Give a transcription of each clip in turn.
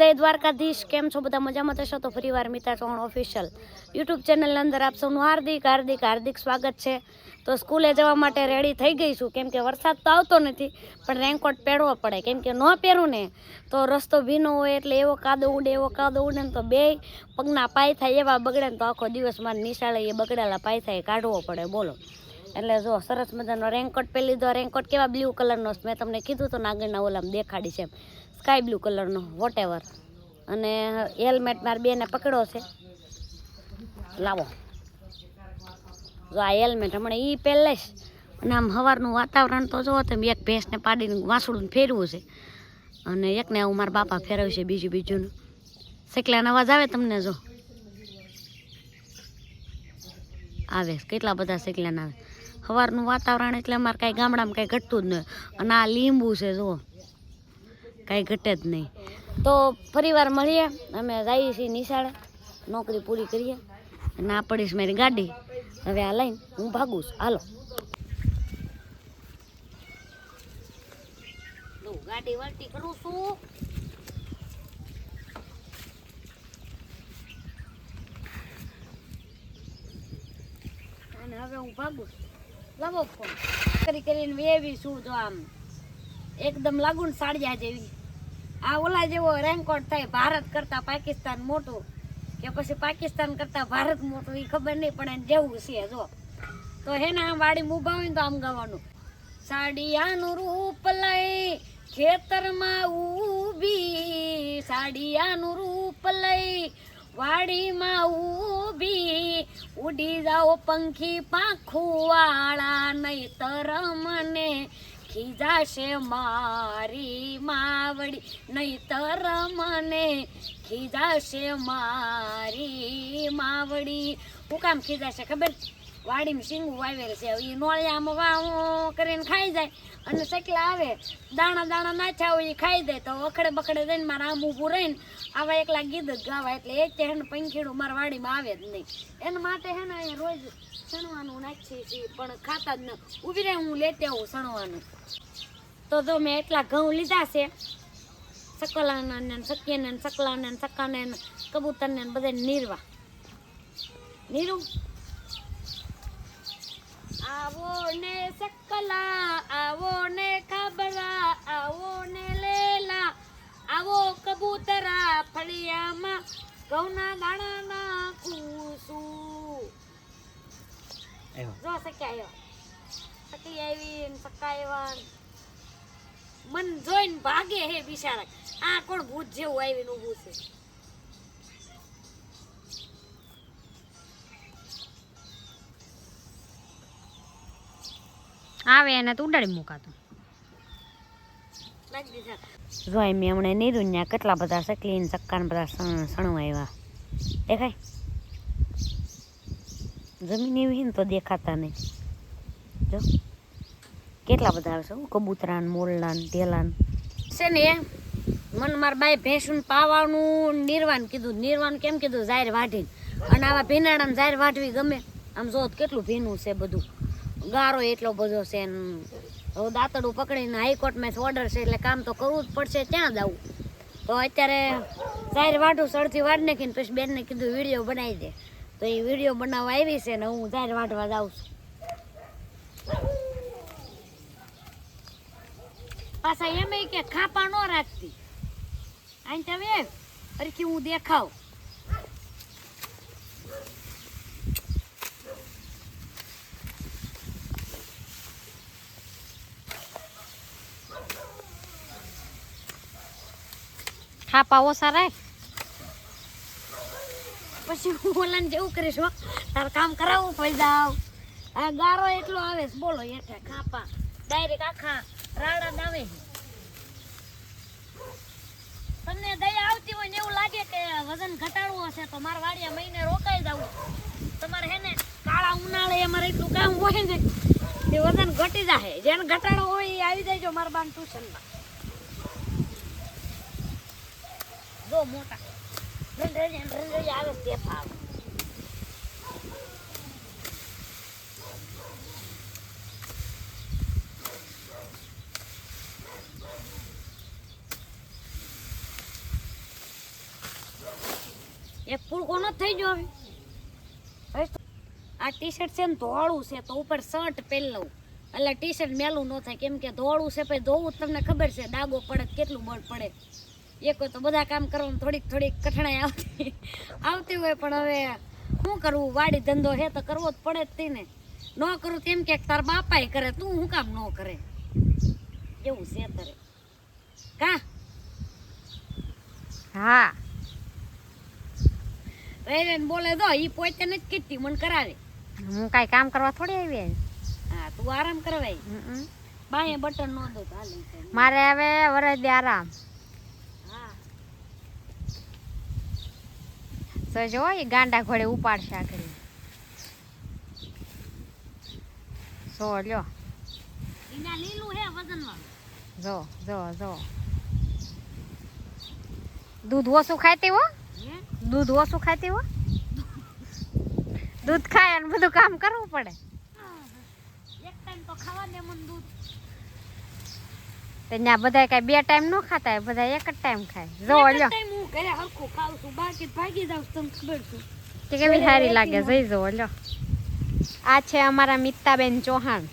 જય દ્વારકાધીશ, કેમ છો? બધા મજામાં થશો તો ફરીવાર મિતા ચૌહાણ ઓફિશિયલ યુટ્યુબ ચેનલની અંદર આપ સૌનું હાર્દિક હાર્દિક હાર્દિક સ્વાગત છે. તો સ્કૂલે જવા માટે રેડી થઈ ગઈ છું. કેમ કે વરસાદ તો આવતો નથી, પણ રેનકોટ પહેરવો પડે. કેમ કે ન પહેરું ને, તો રસ્તો ભીનો હોય એટલે એવો કાદો ઉડે, એવો કાદો ઉડે ને તો બે પગના પાય થાય એવા બગડે ને તો આખો દિવસ મારે નિશાળે એ બગડેલા પાય થાય કાઢવો પડે. બોલો. એટલે જો સરસ મજાનો રેનકોટ પહેરી લીધો. રેનકોટ કેવા બ્લુ કલરનો મેં તમને કીધું તો આગળના ઓલામ દેખાડી છે સ્કાય બ્લુ કલરનો વોટેવર અને હેલ્મેટ મારે બેને પકડો છે. લાવો. જો આ હેલ્મેટ હમણાં એ પહેલેશ અને આમ સવારનું વાતાવરણ તો જો તમે એક ભેંસને પાડીને વાસળું ફેરવું છે. અને એકને આવું મારા બાપા ફેરવ્યું છે બીજું બીજુંનું. શેકલાનો અવાજ આવે તમને જો? આવે કેટલા બધા શેકલાના આવે? સવારનું વાતાવરણ એટલે અમારે કાંઈ ગામડામાં કાંઈ ઘટતું જ નહીં અને આ લીંબુ છે, જુઓ. કાંઈ ઘટે જ નહીં. તો ફરીવાર મળીએ. અમે જઈએ છીએ નિશાળે. નોકરી પૂરી કરીએ. આ પડીશ મારી ગાડી. હવે આ લઈને હું ભાગું છું. હાલો. ગાડી વળતી કરું છું. અને હવે હું ભાગું છું. લાવો ફોન કરી કરીને વેવી છું જો આમ એકદમ લાગુ ને સાડિયા જેવી. આ ઓલા જેવો રેન્કોટ થાય ભારત કરતાં પાકિસ્તાન મોટું કે પછી પાકિસ્તાન કરતાં ભારત મોટું એ ખબર નહીં પણ એને જેવું છે જો. તો હે ને આમ વાડી મુભાવીને તો આમ ગાવાનું. સાડિયાનું રૂપ લઈ ખેતરમાં ઊભી, સાડિયાનું રૂપ લઈ વાડીમાં ઊભી ઉડી જાઓ પંખી પાંખું વાળા નહીતર મને ખીજાશે મારી માવડી નહીતર મને ખીજાશે મારી માવડી હું કામ ખીજાશે ખબર વાડીમાં શીંગું વાવેલ છે. એ નોળિયામાં વાવ કરીને ખાઈ જાય. અને સકલા આવે, દાણા દાણા નાખ્યા હોય એ ખાઈ જાય. તો અખડે બખડે જઈને મારે આમ ઊભું રહીને આવા એકલા ગીત જ ગાવા. એટલે એક તે હેને પંખીડું મારા વાડીમાં આવે જ નહીં. એના માટે હે ને અહીંયા રોજ સણવાનું નાખીએ છીએ, પણ ખાતા જ ન. ઊભી રહે, હું લેતી આવું સણવાનું તો જો મેં એટલા ઘઉં લીધા છે, સકલાના ને સકીને સકલાને સકાને કબૂતરને બધાને નીરવા. નીરું? આવો ને સકલા આવો ને ખાબરા આવો ને લેલા. આવો કબૂતરા ફળિયામાં ઘઉંના દાણા નાખું જો સક્યા સકી આવી ને સકા આવ્યા મન જોઈને ભાગે હે બિચારા. આ કોણ ભૂત જેવું આવીને ઊભું છે? આવે એને તો ઉડાડી મુકાતું. નાખી દીધા. જોઈ મેં હમણાં નીરું ને કેટલા બધા સકલી ને ચક્કા ને બધા સણ સણવા આવ્યા. દેખાય? જમીન એવી ને તો દેખાતા નહીં. જો. કેટલા બધા આવે છે હો, કબૂતરા ને મોરલા ને ઢેલા છે ને મને મારા બાઈ ભેંસું પાવાનું નિર્વાણ કીધું નિર્વાણ કેમ કીધું? જાહેર વાઢીને. અને આવા ભીનાડામાં જાહેર વાઢવી ગમે. આમ જો તો કેટલું ભીનું છે બધું. ગારો એટલો બધો છે હવે દાંતડું પકડીને હાઈકોર્ટમાં ઓર્ડર છે એટલે કામ તો કરવું જ પડશે ત્યાં જવું? તો અત્યારે સાહેર વાઢું સળથી વાઢ નાખીને પછી બેનને કીધું, વીડિયો બનાવી દે. તો એ વીડિયો બનાવવા આવી છે ને હું સાહેર વાઢવા જાઉં છું. પાછા એમ કે ખાપા ન રાખતી. અહીં તમે અરખી હું દેખાવ. થાપા ઓછા રાખ. પછી હું ઓલાને જેવું કરીશ હો. તાર કામ કરાવવું પડી જાવ. આ ગારો એટલો આવે બોલો એટલે ખાપા. ડાયરેક્ટ આખા રાડા દાવે તમને દયા આવતી હોય ને એવું લાગે કે વજન ઘટાડવું હશે, તો મારા વાડિયા મહિને રોકાઈ જવું તમારે હે ને કાળા ઉનાળે અમારે એટલું કામ હોય ને, એ વજન ઘટી જાય જેને ઘટાડો હોય એ આવી જાય મારા બાન ટ્યુશનમાં જો મોટા. રંધ્રજી રંધ્રજી આવે તે ફાવ એક પુલકો ન થઈ ગયો હવે. આ ટી શર્ટ છે ને ધોળું છે, તો ઉપર શર્ટ પહેરી એટલે ટી શર્ટ મેલું ન થાય. કેમ કે ધોળું છે, પછી ધોવું તમને ખબર છે ડાગો પડે કેટલું બળ પડે. એક તો બધા કામ કરવામાં થોડીક થોડીક કઠણાઈ આવતી આવતી હોય પણ હવે શું કરવું? વાડી ધંધો હે તો કરવો જ પડે જ તે ને કરું તેમ કે તાર બાપાય કરે તું શું કામ ન કરે? એવું છે તારે કા? હા. રેરેન બોલે દો ઈ પોતે નથી કીધી મને કરાવે. હું કઈ કામ કરવા થોડી આવી હા તું આરામ કરવાય. બાએ બટન નો દો મારે હવે વરસ દે આરામ હા તો જો એ ગાંડા ઘોડે ઉપાડશે આખરી જો લ્યો. જો જો જો. દૂધ ઓછું ખાતી હો? દૂધ ઓછું ખાતી હો? દૂધ ખાય અને બધું કામ કરવું પડે. એક ટાઈમ તો ખાવા દે મને દૂધ. તો ત્યાં બધા કઈ બે ટાઈમ ન ખાતા હોય બધા એક જ ટાઈમ ખાય. જો એક જ લ્યો. ટાઈમ હું ઘરે હરખું ખાઉં છું બાકી ભાગી જાઉં તમને ખબર છે. કે કેવી સારી લાગે જઈ જો લ્યો. આ છે અમારા મિતાબેન ચૌહાણ.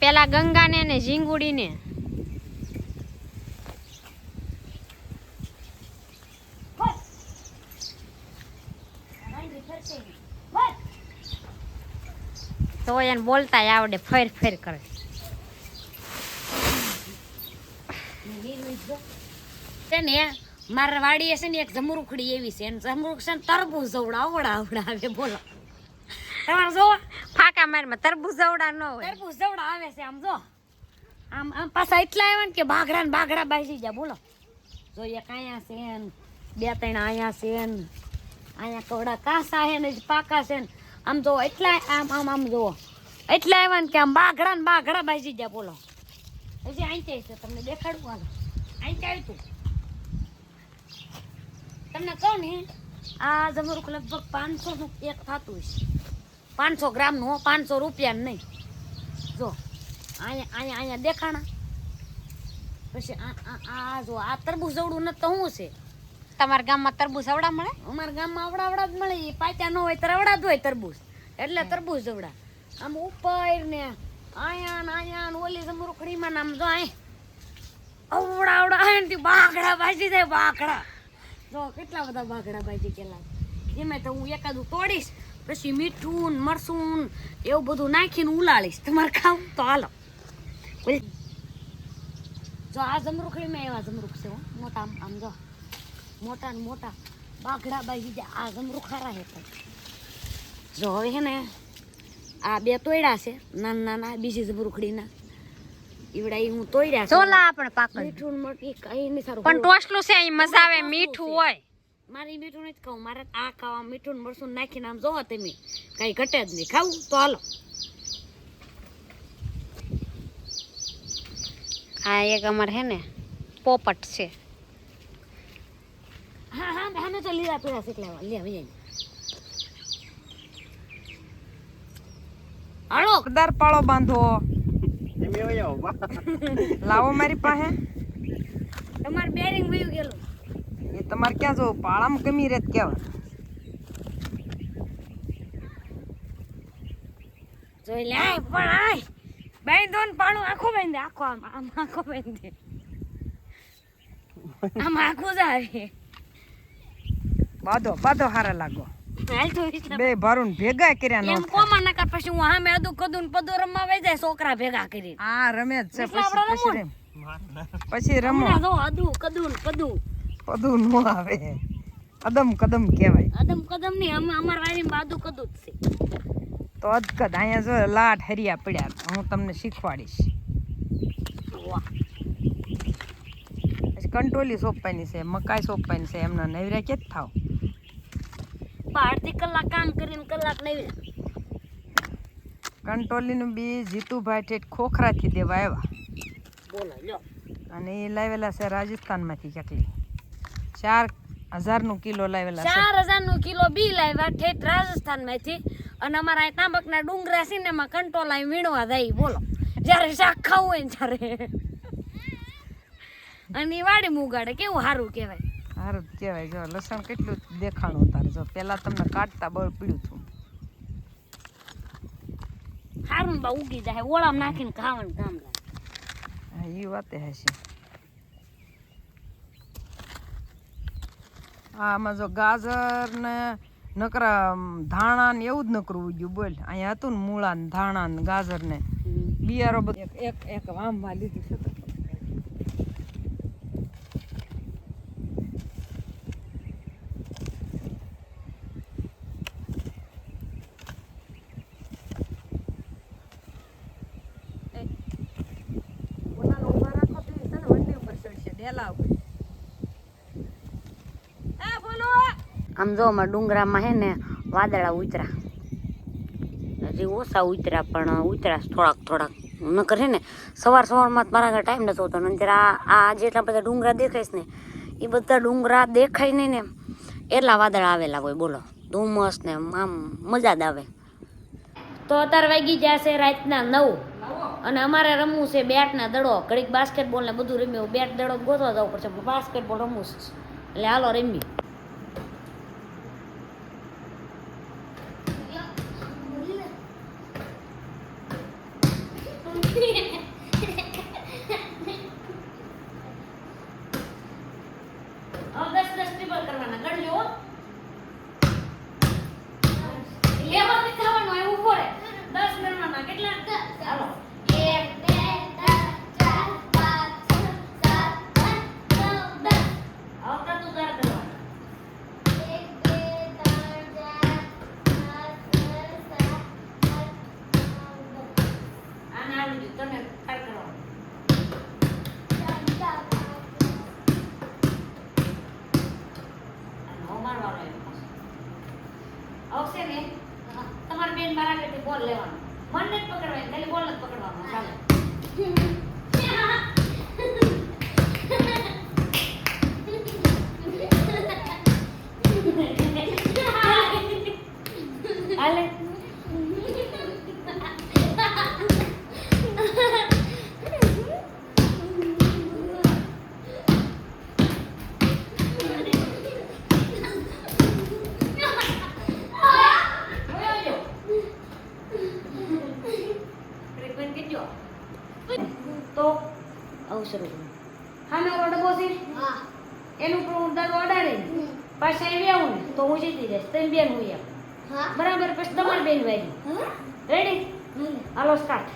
પેલા ગંગા ને પેલા ગંગાને ને ઝીંગુડીને બસ રાંધી ફરશે નહીં. બસ તો એને બોલતા આવડે ફેર ફેર કરે. છે ને મારા વાડીએ છે ને એક જમરૂખડી એવી છે જમરૂખ છે ને તરબૂજ જવડા આવડા આવડા આવે બોલો. તમારે જો ફાકા મારમાં તરબૂજ જવડા ન હોય. તરબૂજ જવડા આવે છે આમ જો. આમ આમ પાછા એટલા આવ્યા ને કે બાઘડા ને બાઘડા બાજી જાય બોલો. જો એક અહીંયા છે ને બે ત્રણ અહીંયા છે ને અહીંયા કવડા કાસા છે ને પાકા છે ને આમ જો એટલા, આમ આમ આમ જુઓ. એટલા આવ્યા ને કે આમ બાઘડા ને બાઘડા બાજી જાય બોલો. હજી આંચે છે, તમને દેખાડું હાલો આંચે આવ્યું તું. તમને કહું ને, આ જમરૂખ લગભગ પાંચસો નું એક થતું છે પાંચસો ગ્રામનું પાંચસો રૂપિયાનું નહીં. જો, અહીંયા અહીંયા અહીંયા દેખાણા. પછી આ જો, આ તરબૂચ જવડું ન તો શું છે? તમારા ગામમાં તરબૂચ અવડા મળે? અમારા ગામમાં અવડા અવડા જ મળે. એ પાચા ન હોય તો અવડા જ હોય તરબૂચ. એટલે તરબૂચ અવડા આમ ઉપર ને આયાન ને અહીંયા ને ઓલી જમરૂખડીમાં ને આમ જો આય. અવડા અવડા આય ને બાકડા બાજી જાય બાઘડા જો કેટલા બધા બાકડા બાજી ગયેલા એમાં તો હું એકાદું તોડીશ પછી મીઠું ને મરસું એવું બધું નાખીને ઉલાળીશ. તમારે ખાવું તો હાલો. જો આ જમરૂખડીમાં એવા જમરૂખ છે મોટા આમ જો. મોટા ને મોટા બાઘડા બાઈ બીજા આ ગમરું ખારા હે પણ. જો હવે હે ને આ બે તોડ્યા છે નાના નાના બીજી જમરૂખડીના ઈવડા ઈ હું તોડ્યા છે. ચોલા આપણે મીઠું ને કઈ નહીં સારું પણ ટોસલું છે અહીં મજા આવે મીઠું હોય. મારી મીઠું નથી ખાવું. મારે આ ખાવા મીઠું ને નાખીને આમ જોવો તમે. કઈ ઘટે જ નહીં. ખાવું? તો હાલો. આ એક અમારે હે ને પોપટ છે. તો લીલા પીળા શીખલા લે આવી જાય હાલો જોરદાર પાળો બાંધો લાવો મારી પાસે તમારે બેરિંગ વયું ગયેલું એ તમારે ક્યાં જવું પાળામાં કમી રેત કેવા જોઈ લે આય પણ આય બાંધો ને પાણું આખું બાંધે આખો આમ આમ આખો બાંધે આમ આખું જ આવે બાંધો બાંધો હારા લાગો. બે ભારું ને ભેગા કર્યા એમ કોમા ના કર પછી હું સામે અદું કદું ને પદું રમવા વે જાય છોકરા ભેગા કરી. આ રમે જ છે પછી પછી રમ. અદું કદું ને પદું નો આવે. કદમ કદમ કહેવાય. અદમ કદમ અમે અમાર વાળી બાદુ કદું જ છે. તો અદકદ અહીંયા જો લાટ હરિયા પડ્યા હું તમને શીખવાડીશ. પછી કંટોલી સોંપવાની છે મકાઈ સોંપવાની છે એમના નવરા કે જ થાવ? અડધી કલાક કામ કરીને કલાક નહીં કંટોલીનું બી જીતુભાઈ ઠેઠ ખોખરાથી દેવા આવ્યા. બોલો લ્યો. અને એ લાવેલા છે રાજસ્થાનમાંથી ચકલી ચાર હજારનું કિલો લાવેલા ચાર હજારનું કિલો બી લાવ્યા ઠેઠ રાજસ્થાનમાંથી અને અમારા તાંબકના ડુંગરા છે ને એમાં કંટોલા વીણવા જાય બોલો. જ્યારે શાક ખાવું હોય ને ત્યારે. અને એ વાડી મુગાડે કેવું સારું કહેવાય. સારું જ કહેવાય જો લસણ કેટલું દેખાણું તારે જો પેલા તમને કાઢતા બળ પીડ્યું હતું. સારું બા ઉગી જાય ઓળામાં નાખીને ખાવાનું કામ લાગે. હા એ વાતે હશે. આમાં જો ગાજર ને નકરા ધાણા ને એવું જ નકરું ઉગ્યું બોલ. અહીંયા હતું ને મૂળા ને ધાણા ને ગાજર ને. બિયારો બધું એક એક વામમાં લીધું છે તો ઓલાને ઊભા રાખો તો એ છે ને વંડી ઉપર ચડશે, ડેલા ઉપર. એ બોલો આમ જો અમારા ડુંગરામાં હે ને વાદળા ઉતરા. હજી ઓછા ઉતરા પણ ઉતરા થોડાક થોડાક. નકર હે ને સવાર સવારમાં મારા આગળ ટાઈમ નતો હોતો. નંતર આ જેટલા બધા ડુંગરા દેખાય છે ને એ બધા ડુંગરા દેખાય નહીં ને એટલા વાદળા આવેલા હોય, બોલો. ધુમ્મસ ને આમ મજા જ આવે. તો અત્યારે વાગી જશે રાતના નવ. અને અમારે રમવું છે બેટના દડો. ઘડીક બાસ્કેટબોલ ને બધું રમ્યું. બેટ દડો ગોતવા જવું પડશે બાસ્કેટબોલ રમવું છે. એટલે હાલો રમી હવે દસ દસ ટ્રિપલ કરવાના ગણજો હો. લેવાનું થવાનું હોય ઊભો રહે દસ ગણવાના કેટલા હાલો એક બે ત્રણ ચાર પાંચ છ સાત આઠ નવ દસ આવતા તું તાર કરવાના એક બે ત્રણ ચાર પાંચ છ સાત આઠ નવ દસ આને આવડી ગયું તને તાર કરવાનું અને હો મારવાનો એનો પાછો. આવશે ને તમારી બેન મારા આગળથી બોલ લેવાનો મને જ પકડવાની ખાલી બોલ જ પકડવાનો ચાલે હાલે ઓય આવજો. ઘડીક બેન કહેજો. તો આવું શરૂ કરું હા. મેં ડબ્બો છે એનું હું દડો પાછા એવી આવું ને તો હું જીતી જઈશ. તેમ બેન હું એમ બરાબર પછી તમારી બેન વારી. રેડી હાલો સ્ટાર્ટ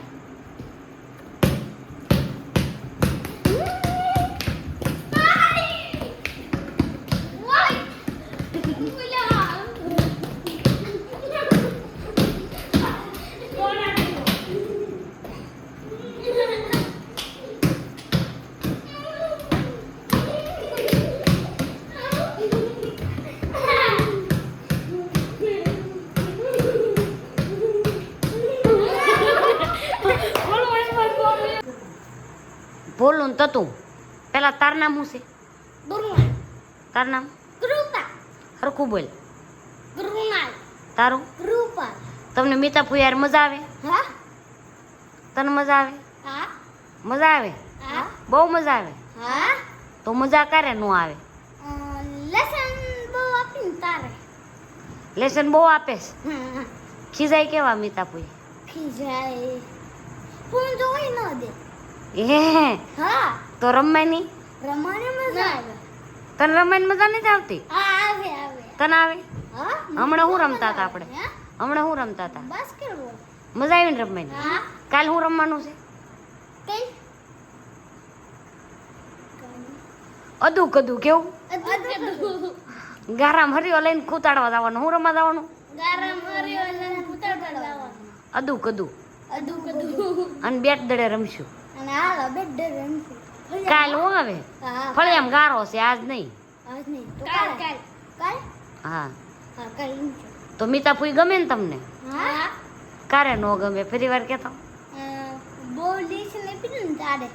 તતું પેલા તાર નામ શું છે? તાર નામ? હરખું બોલ. તારું? તમને મીતા ફુયાર મજા આવે? તને મજા આવે? મજા આવે? બહુ મજા આવે? તો મજા કરે નો આવે? લેસન બહુ આપે છે? ખીજાય કેવા મીતા ફુઈ એ તો રમાય નહીં રમાને મજા આવે. તને રમવાની મજા નથી આવતી? આવે આવે. તને આવે? હમણાં હું રમતા હતા આપણે? હમણાં હું રમતા હતા? મજા આવી ને રમવાની કાલ હું રમવાનું છે? કઈ? અદુ કદુ કેવું ગારામ હરિયો લઈને ખૂતાડવા જવાનું. હું રમવા જવાનું? ગારમ હરિયો લઈને ઉતારતા અદુ કદુ અદુ કદુ અને બેટ દડે રમશું. અને હાલો બેડ રમશું કાલ હું આવે ફળિયામ ગારો છે આજ નહીં. આજ નહીં. તો કાલ કાલ? કાલ. હા. હા કાલ તો મીતા ફૂઈ ગમે ને તમને? હા? કારે નો ગમે? ફરી વાર કહેતો બોલ ડીશ ને પીધું ને તારે.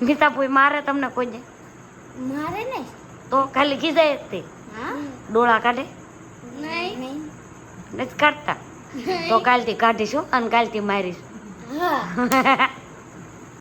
મીતા ફૂઈ મારે તમને કોઈ દે? મારે નહીં. તો ખાલી ખીજાય જ તે. હા? ડોળા કાઢે? નહીં. નહીં. નથી કાઢતા? તો કાલથી કાઢીશું અને કાલથી મારીશું. હા.